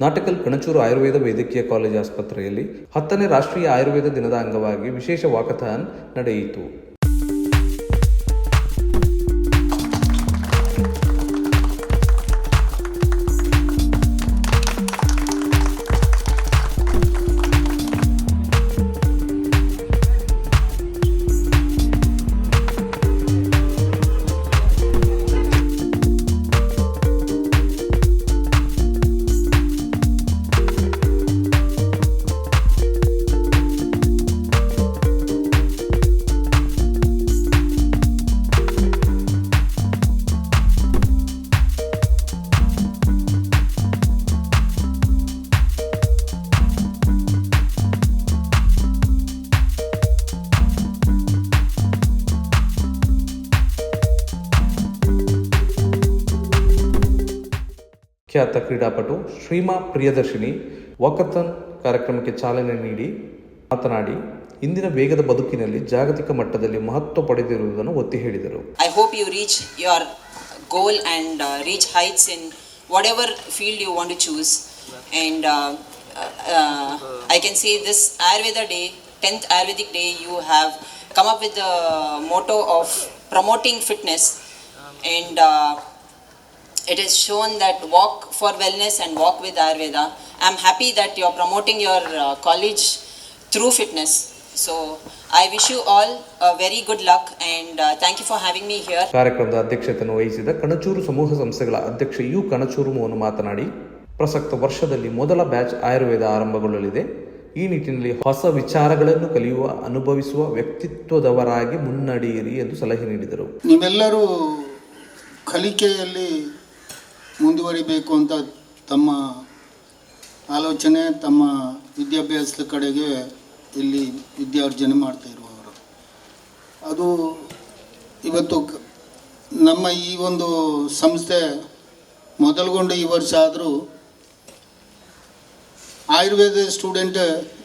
ನಾಟಕಲ್ ಕಣಚೂರು ಆಯುರ್ವೇದ ವೈದ್ಯಕೀಯ ಕಾಲೇಜು ಆಸ್ಪತ್ರೆಯಲ್ಲಿ ಹತ್ತನೇ ರಾಷ್ಟ್ರೀಯ ಆಯುರ್ವೇದ ದಿನದ ಅಂಗವಾಗಿ ವಿಶೇಷ ವಾಕಥಾನ್ ನಡೆಯಿತು. ಖ್ಯಾತ ಕ್ರೀಡಾಪಟು ಶ್ರೀಮಾ ಪ್ರಿಯದರ್ಶಿನಿ ವಕತನ ಕಾರ್ಯಕ್ರಮಕ್ಕೆ ಚಾಲನೆ ನೀಡಿ ಮಾತನಾಡಿ, ಇಂದಿನ ವೇಗದ ಬದುಕಿನಲ್ಲಿ ಜಾಗತಿಕ ಮಟ್ಟದಲ್ಲಿ ಮಹತ್ವ ಪಡೆದಿರುವುದನ್ನು ಒತ್ತಿ ಹೇಳಿದರು. I hope you reach your goal and reach heights in whatever field you want choose and I can see this Ayurveda day tenth Ayurvedic day you have come up with motto of promoting fitness and it is shown that walk for wellness and walk with Ayurveda. I'm happy that you're promoting your uh, college through fitness. So I wish you all a very good luck and uh, thank you for having me here. ಕಾರ್ಯಕ್ರಮದ ಅಧ್ಯಕ್ಷತೆಯನ್ನು ವಹಿಸಿದ ಕಣಚೂರು ಸಮೂಹ ಸಂಸ್ಥೆಗಳ ಅಧ್ಯಕ್ಷ you Kanachur Mohan ಮಾತನಾಡಿ ಪ್ರಸಕ್ತ ವರ್ಷದಲ್ಲಿ ಮೊದಲ ಬ್ಯಾಚ್ ಆಯುರ್ವೇದ ಆರಂಭಗೊಳ್ಳಲಿದೆ ಈ ನಿಟ್ಟಿನಲ್ಲಿ ಹೊಸ ವಿಚಾರಗಳನ್ನು ಕಲಿಯುವ ಅನುಭವಿಸುವ ವ್ಯಕ್ತಿತ್ವದವರಾಗಿ ಮುನ್ನಡೆಯಿರಿ ಎಂದು ಸಲಹೆ ನೀಡಿದರು ನೀವೆಲ್ಲರೂ ಕಲಿಕೆಯಲ್ಲಿ ಮುಂದುವರಿಬೇಕು ಅಂತ ತಮ್ಮ ಆಲೋಚನೆ, ತಮ್ಮ ವಿದ್ಯಾಭ್ಯಾಸದ ಕಡೆಗೆ ಇಲ್ಲಿ ವಿದ್ಯಾರ್ಜನೆ ಮಾಡ್ತಾ ಇರುವವರು. ಅದು ಇವತ್ತು ನಮ್ಮ ಈ ಒಂದು ಸಂಸ್ಥೆ ಮೊದಲುಗೊಂಡು ಈ ವರ್ಷ ಆದರೂ ಆಯುರ್ವೇದ ಸ್ಟೂಡೆಂಟ್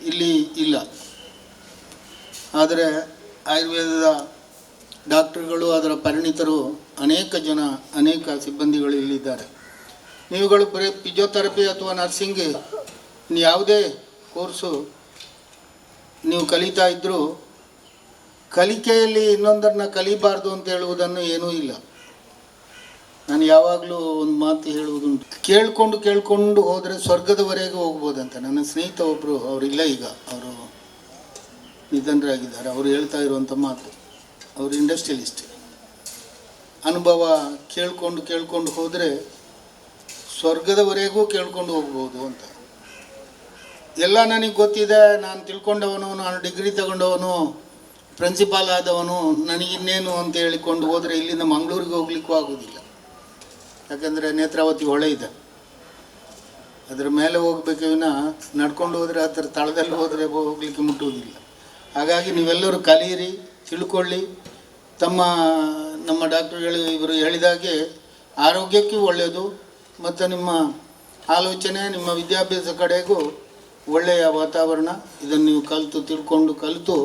ಇಲ್ಲಿ ಇಲ್ಲ. ಆದರೆ ಆಯುರ್ವೇದದ ಡಾಕ್ಟ್ರುಗಳು, ಅದರ ಪರಿಣಿತರು ಅನೇಕ ಜನ, ಅನೇಕ ಸಿಬ್ಬಂದಿಗಳು ಇಲ್ಲಿದ್ದಾರೆ. ನೀವುಗಳು ಬರೀ ಫಿಜಿಯೋಥೆರಪಿ ಅಥವಾ ನರ್ಸಿಂಗ್ ಯಾವುದೇ ಕೋರ್ಸು ನೀವು ಕಲಿತಾ ಇದ್ದರೂ ಕಲಿಕೆಯಲ್ಲಿ ಇನ್ನೊಂದನ್ನು ಕಲಿಬಾರ್ದು ಅಂತ ಹೇಳುವುದನ್ನು ಏನೂ ಇಲ್ಲ. ನಾನು ಯಾವಾಗಲೂ ಒಂದು ಮಾತು ಹೇಳುವುದುಂಟು. ಕೇಳಿಕೊಂಡು ಕೇಳಿಕೊಂಡು ಹೋದರೆ ಸ್ವರ್ಗದವರೆಗೆ ಹೋಗ್ಬೋದಂತೆ. ನನ್ನ ಸ್ನೇಹಿತ ಒಬ್ಬರು ಅವರಿಲ್ಲ ಈಗ. ಅವರು ನಿಧನರಾಗಿದ್ದಾರೆ. ಅವರು ಹೇಳ್ತಾ ಇರುವಂಥ ಮಾತು. ಅವರು ಇಂಡಸ್ಟ್ರಿಯಲಿಸ್ಟ್. ಅನುಭವ ಕೇಳ್ಕೊಂಡು ಕೇಳ್ಕೊಂಡು ಹೋದರೆ ಸ್ವರ್ಗದವರೆಗೂ ಕೇಳ್ಕೊಂಡು ಹೋಗ್ಬೋದು ಅಂತ. ಎಲ್ಲ ನನಗೆ ಗೊತ್ತಿದೆ, ನಾನು ತಿಳ್ಕೊಂಡವನು, ನಾನು ಡಿಗ್ರಿ ತಗೊಂಡವನು ಪ್ರಿನ್ಸಿಪಾಲ್ ಆದವನು ನನಗಿನ್ನೇನು ಅಂತ ಹೇಳಿಕೊಂಡು ಹೋದರೆ ಇಲ್ಲಿಂದ ಮಂಗಳೂರಿಗೆ ಹೋಗ್ಲಿಕ್ಕೂ ಆಗೋದಿಲ್ಲ. ಯಾಕಂದರೆ ನೇತ್ರಾವತಿ ಹೊಳೆ ಇದೆ. ಅದರ ಮೇಲೆ ಹೋಗ್ಬೇಕು ವಿನ ನಡ್ಕೊಂಡು ಹೋದರೆ ಅದರ ತಳದಲ್ಲಿ ಹೋದರೆ ಹೋಗ್ಲಿಕ್ಕೆ ಮುಟ್ಟುವುದಿಲ್ಲ. ಹಾಗಾಗಿ ನೀವೆಲ್ಲರೂ ಕಲಿಯಿರಿ, ತಿಳ್ಕೊಳ್ಳಿ, ತಮ್ಮ ನಮ್ಮ ಡಾಕ್ಟರ್ಗಳು ಇವರು ಹೇಳಿದಾಗೆ ಆರೋಗ್ಯಕ್ಕೂ ಒಳ್ಳೆಯದು, ಮತ್ತು ನಿಮ್ಮ ಆಲೋಚನೆ, ನಿಮ್ಮ ವಿದ್ಯಾಭ್ಯಾಸ ಕಡೆಗೂ ಒಳ್ಳೆಯ ವಾತಾವರಣ. ಇದನ್ನು ನೀವು ಕಲಿತು, ತಿಳ್ಕೊಂಡು ಕಲಿತು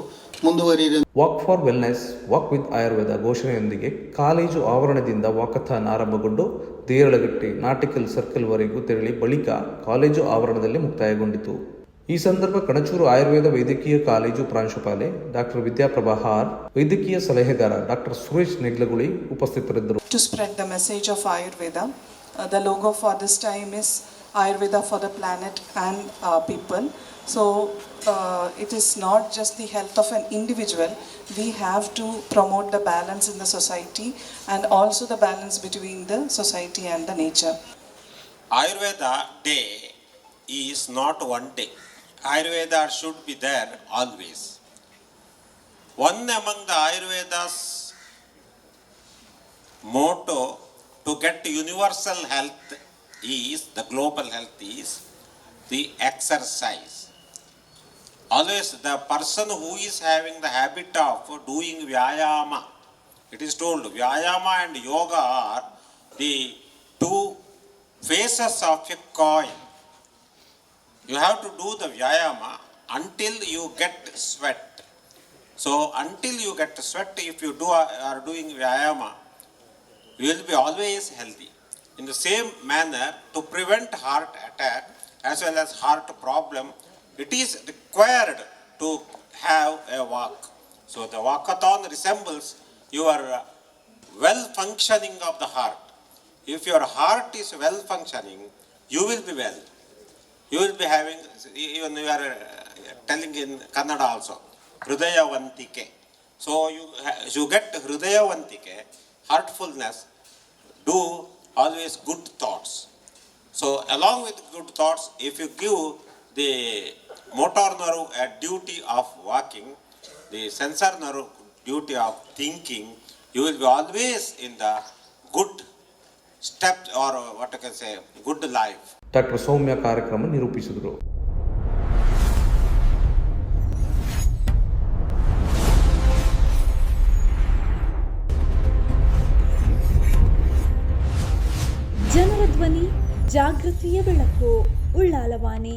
ಮುಂದುವರಿಯಿರಿ. Walk for wellness walk with Ayurveda ಘೋಷಣೆಯೊಂದಿಗೆ college ಆವರಣದಿಂದ ವಾಕಥಾನ್ ಆರಂಭಗೊಂಡು ದೇರಳಗಟ್ಟಿ, ನಾಟಿಕಲ್ ಸರ್ಕಲ್ವರೆಗೂ ತೆರಳಿ ಬಳಿಕ ಕಾಲೇಜು ಆವರಣದಲ್ಲಿ ಮುಕ್ತಾಯಗೊಂಡಿತು. ಈ ಸಂದರ್ಭ ಕಣಚೂರು ಆಯುರ್ವೇದ ವೈದ್ಯಕೀಯ ಕಾಲೇಜು ಪ್ರಾಂಶುಪಾಲೆ ಡಾಕ್ಟರ್ ವಿದ್ಯಾಪ್ರಭಾ ಹಾರ್ ವೈದ್ಯಕೀಯ ಸಲಹೆಗಾರ ಡಾಕ್ಟರ್ ಸುರೇಶ್ ನೆಗ್ಲಗುಳಿ ಉಪಸ್ಥಿತರಿದ್ದರು to spread the message of Ayurveda. Uh, the logo for this time is Ayurveda for the planet and uh, people. So uh, it is not just the health of an individual, we have to promote the balance in the society and also the balance between the society and the nature. Ayurveda day is not one day. Ayurveda should be there always. One among the Ayurveda's motto to get universal health is, the global health is, the exercise. Always the person who is having the habit of doing vyayama, it is told vyayama and yoga are the two faces of a coin. You have to do the vyayama until you get sweat. So until you get sweat, if you do are doing vyayama, you will be always healthy. In the same manner, to prevent heart attack, as well as heart problem, it is required to have a walk. So the walkathon resembles your well functioning of the heart. If your heart is well functioning, you will be well. You will be having, even you are uh, telling in Kannada also, Hridayavantike. So you, ha- you get Hridayavantike, heartfulness, do always good thoughts. So along with good thoughts, if you give the motor nerve a duty of walking, the sensor nerve duty of thinking, you will be always in the good step or what can say good life. Doctor Soumya ಕಾರ್ಯಕ್ರಮ ನಿರೂಪಿಸಿದರು ಜನರ ಧ್ವನಿ ಜಾಗೃತಿಯ ಬೆಳಕು ಉಳ್ಳಾಲವಾಣಿ